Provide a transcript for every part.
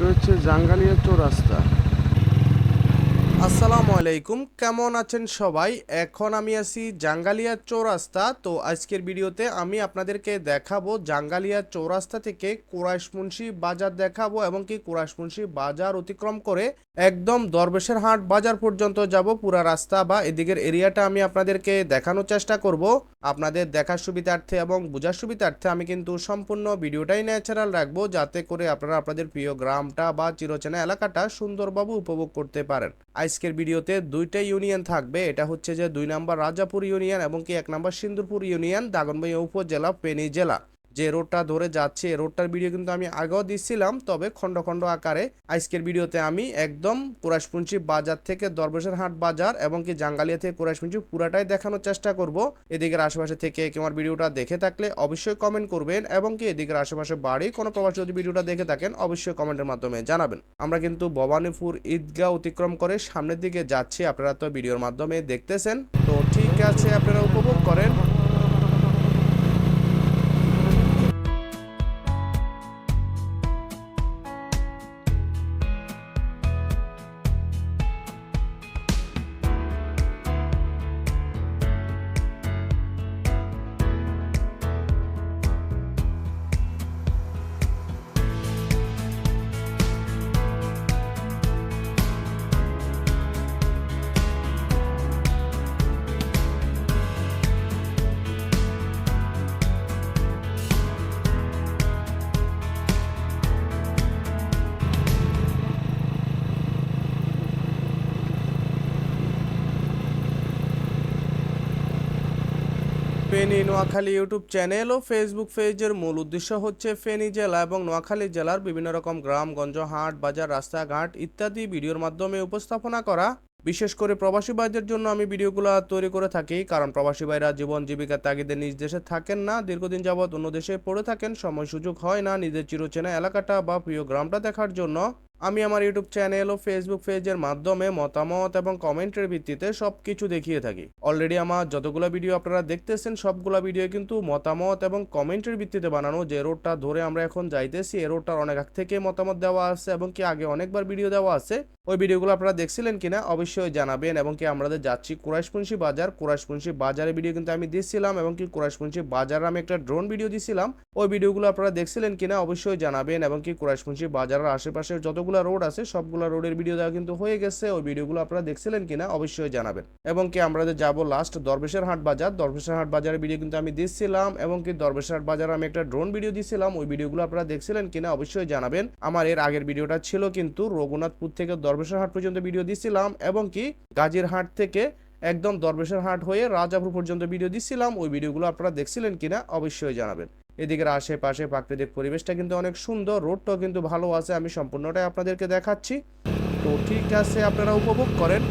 এটা হচ্ছে জাঙ্গালিয়া চৌরাস্তা। আসসালামু আলাইকুম, কেমন আছেন সবাই? এখন আমি আছি জাঙ্গালিয়া চৌরাস্তা। তো আজকের ভিডিওতে আমি আপনাদেরকে দেখাবো জাঙ্গালিয়া চৌরাস্তা থেকে কুরাইশ মুন্সি বাজার দেখাবো এবং কি কুরাইশ মুন্সি বাজার অতিক্রম করে একদম দরবেশের হাট বাজার পর্যন্ত যাব। পুরা রাস্তা বা এদিকের এরিয়াটা আমি আপনাদেরকে দেখানোর চেষ্টা করব। আপনাদের দেখার সুবিধার্থে এবং বোঝার সুবিধার্থে আমি কিন্তু সম্পূর্ণ ভিডিওটাই ন্যাচারাল রাখব, যাতে করে আপনারা আপনাদের প্রিয় গ্রামটা বা চিরচেনা এলাকাটা সুন্দরভাবে উপভোগ করতে পারেন। আজকের ভিডিওতে দুইটা ইউনিয়ন থাকবে। এটা হচ্ছে যে দুই নাম্বার রাজাপুর ইউনিয়ন এবং কি এক নাম্বার সিন্দুরপুর ইউনিয়ন দাগনবাই উপজেলা পেনি জেলা। যে রোডটা ধরে যাচ্ছে রোডটার ভিডিও কিন্তু আমি আগেও দিচ্ছিলাম তবে খণ্ড খণ্ড আকারে আজকের ভিডিওতে আমি একদম কুরাশপুঞ্চি বাজার থেকে দরবেশের হাট বাজার এবং কি জাঙ্গালিয়া থেকে কুরাশপুঞ্চি পুরাটাই দেখানোর চেষ্টা করব। এদিকের আশেপাশে থেকে কেউ আমার ভিডিওটা দেখে থাকলে অবশ্যই কমেন্ট করবেন এবং কি এদিকের আশেপাশে বাড়ি কোনো প্রবাসী যদি ভিডিওটা দেখে থাকেন, অবশ্যই কমেন্টের মাধ্যমে জানাবেন। আমরা কিন্তু ভবানীপুর ঈদগাহ অতিক্রম করে সামনের দিকে যাচ্ছি, আপনারা তো ভিডিওর মাধ্যমে দেখতেছেন। তো ঠিক আছে, আপনারা উপভোগ করেন। ফেনী নোয়াখালী ইউটিউব চ্যানেল ও ফেসবুক পেজের মূল উদ্দেশ্য হচ্ছে ফেনী জেলা এবং নোয়াখালী জেলার বিভিন্ন রকম গ্রামগঞ্জ, হাট, বাজার, রাস্তাঘাট ইত্যাদি ভিডিওর মাধ্যমে উপস্থাপনা করা। বিশেষ করে প্রবাসী ভাইদের জন্য আমি ভিডিওগুলো তৈরি করে থাকি, কারণ প্রবাসী ভাইরা জীবন জীবিকা তাগিদে নিজ দেশে থাকেন না, দীর্ঘদিন যাবৎ অন্য দেশে পড়ে থাকেন, সময় সুযোগ হয় না নিজের চিরচেনা এলাকাটা বা প্রিয় গ্রামটা দেখার জন্য। আমি আমার ইউটিউব চ্যানেল ও ফেসবুক পেজের মাধ্যমে মতামত এবং কমেন্টের ভিত্তিতে সব কিছু দেখিয়ে থাকি। অলরেডি আমার যতগুলো ভিডিও আপনারা দেখতেছেন, সবগুলো ভিডিও কিন্তু মতামত এবং কমেন্টের ভিত্তিতে বানানো। যে রোডটা ধরে আমরা এখন যাইতেছি, এই রোডটার অনেক আগ থেকে মতামত দেওয়া আছে এবং কি আগে অনেকবার ভিডিও দেওয়া আছে। ওই ভিডিওগুলো আপনারা দেখছিলেন কিনা অবশ্যই জানাবেন এবং কি আমরা যাচ্ছি কুরাশপুঞ্চি বাজার কুরাশপুঞ্চি বাজারে ভিডিও কিন্তু আমি দিচ্ছিলাম এবং কি কুরাশপুঞ্চি বাজার আমি একটা ড্রোন ভিডিও দিছিলাম। ওই ভিডিওগুলো আপনারা দেখছিলেন কিনা অবশ্যই জানাবেন এবং কি কুরাশপুঞ্চি বাজারের আশেপাশের যতগুলো রোড আছে, সবগুলো রোডের ভিডিও দেওয়া কিন্তু হয়ে গেছে। ওই ভিডিওগুলো আপনারা দেখছিলেন কিনা অবশ্যই জানাবেন। এবং কি আমরা যাব লাস্ট দরবেশের হাট বাজার, দরবেশের হাট বাজারের ভিডিও কিন্তু আমি দিচ্ছিলাম এবং কি দরবেশের হাট বাজার আমি একটা ড্রোন ভিডিও দিছিলাম, ওই ভিডিওগুলো আপনারা দেখছিলেন কিনা অবশ্যই জানাবেন। আমার এর আগের ভিডিওটা ছিল কিন্তু রঘুনাথপুর থেকে দরবেশের হাট পর্যন্ত ভিডিও দিছিলাম এবং কি গাজীর হাট থেকে একদম দরবেশের হাট হয়ে রাজাপুর পর্যন্ত ভিডিও দিচ্ছিলাম ওই ভিডিওগুলো আপনারা দেখছিলেন কিনা অবশ্যই জানাবেন। এদিকের আশেপাশে প্রাকৃতিক পরিবেশটা কিন্তু অনেক সুন্দর রোডটাও কিন্তু ভালো আছে, আমি সম্পূর্ণটাই আপনাদেরকে দেখাচ্ছি। তো ঠিক আছে, আপনারা উপভোগ করেন।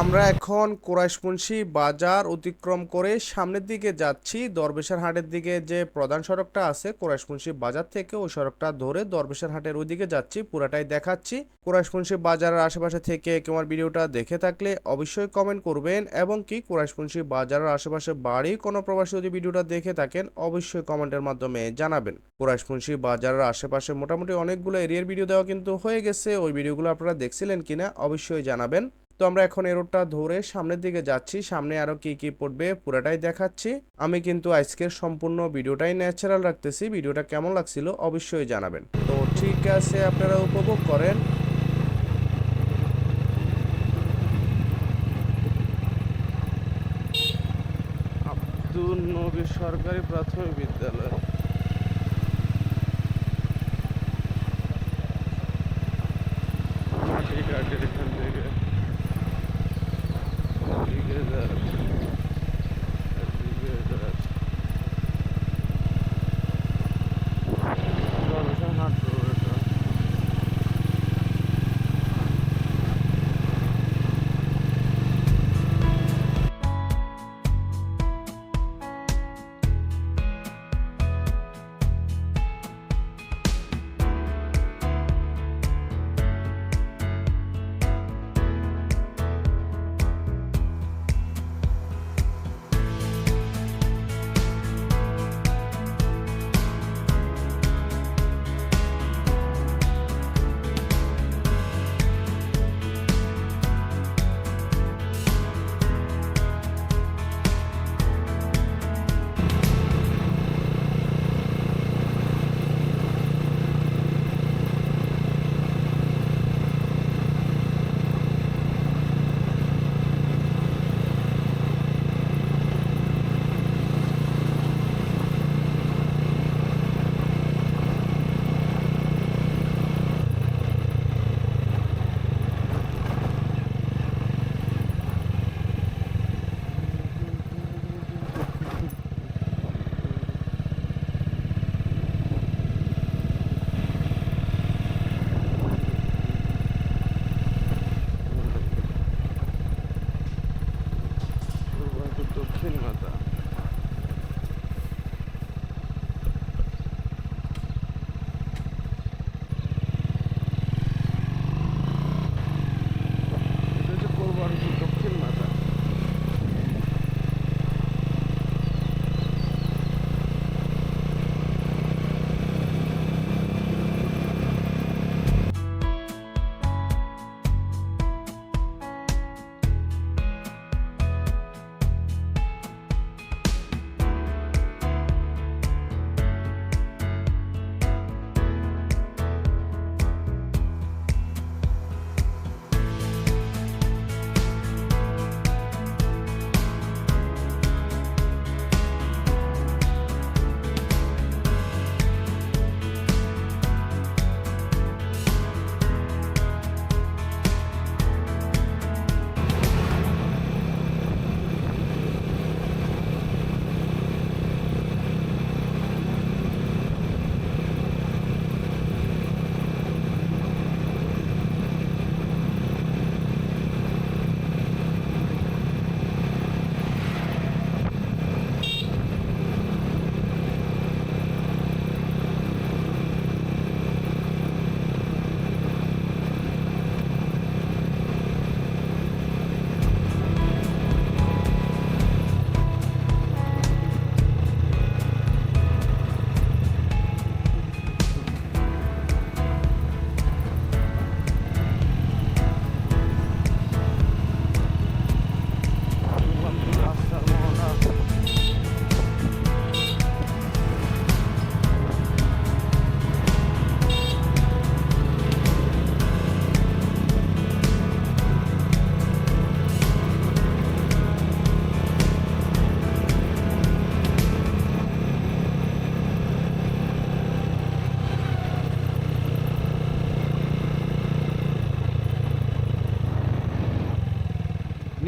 আমরা এখন কোরাইশপুঞ্চি বাজার অতিক্রম করে সামনের দিকে যাচ্ছি। দরবেশের হাটের দিকে যে প্রধান সড়কটা আছে কোরাইশপুঞ্চি বাজার থেকে ওই সড়কটা ধরে দরবেশের হাটের ওইদিকে যাচ্ছি, পুরাটাই দেখাচ্ছি। কোরাইশপুঞ্চি বাজারের আশেপাশে থেকে কেউ আমার ভিডিওটা দেখে থাকলে অবশ্যই কমেন্ট করবেন এবং কি কোরাইশপুঞ্চি বাজারের আশেপাশে বাড়ি কোনো প্রবাসী যদি ভিডিওটা দেখে থাকেন, অবশ্যই কমেন্টের মাধ্যমে জানাবেন। কোরাইশপুঞ্চি বাজারের আশেপাশে মোটামুটি অনেকগুলো এরিয়ার ভিডিও দেওয়া কিন্তু হয়ে গেছে। ওই ভিডিওগুলো আপনারা দেখছিলেন কিনা অবশ্যই জানাবেন। তো আমরা এখন এই রোডটা ধরে সামনের দিকে যাচ্ছি। সামনে আরও কি কি পড়বে পুরাটাই দেখাচ্ছি। আমি কিন্তু আজকের সম্পূর্ণ ভিডিওটাই ন্যাচারাল রাখতেছি। ভিডিওটা কেমন লাগছিল অবশ্যই জানাবেন। তো ঠিক আছে আপনারা উপভোগ করেন। আব্দুল নবী সরকারি প্রাথমিক বিদ্যালয়। মাটিঘাটের এখান Yeah.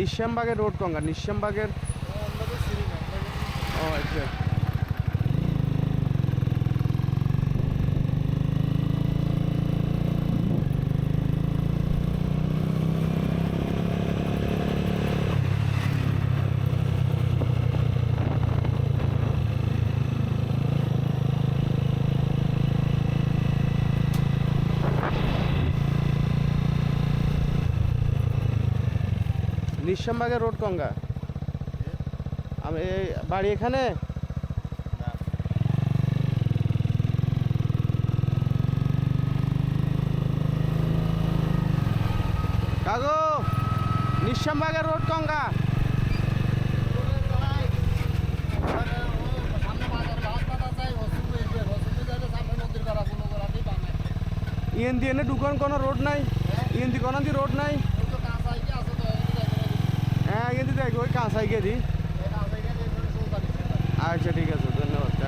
নিশ্যামবাগের রোড গঙ্গা নিশ্যামবাগের ও আচ্ছা নিঃশ্যামবাগের রোড কঙ্গা আমি বাড়ি এখানে? কাগো নিঃশ্যামবাগের রোড কঙ্গা ইএন দিয়ে এনে ঢুকান কোনো রোড নাই। ইএন দি কোনো রোড নাই। হ্যাঁ কিন্তু দেখ ওই কাঁসাই গেদি আচ্ছা ঠিক আছে ধন্যবাদ।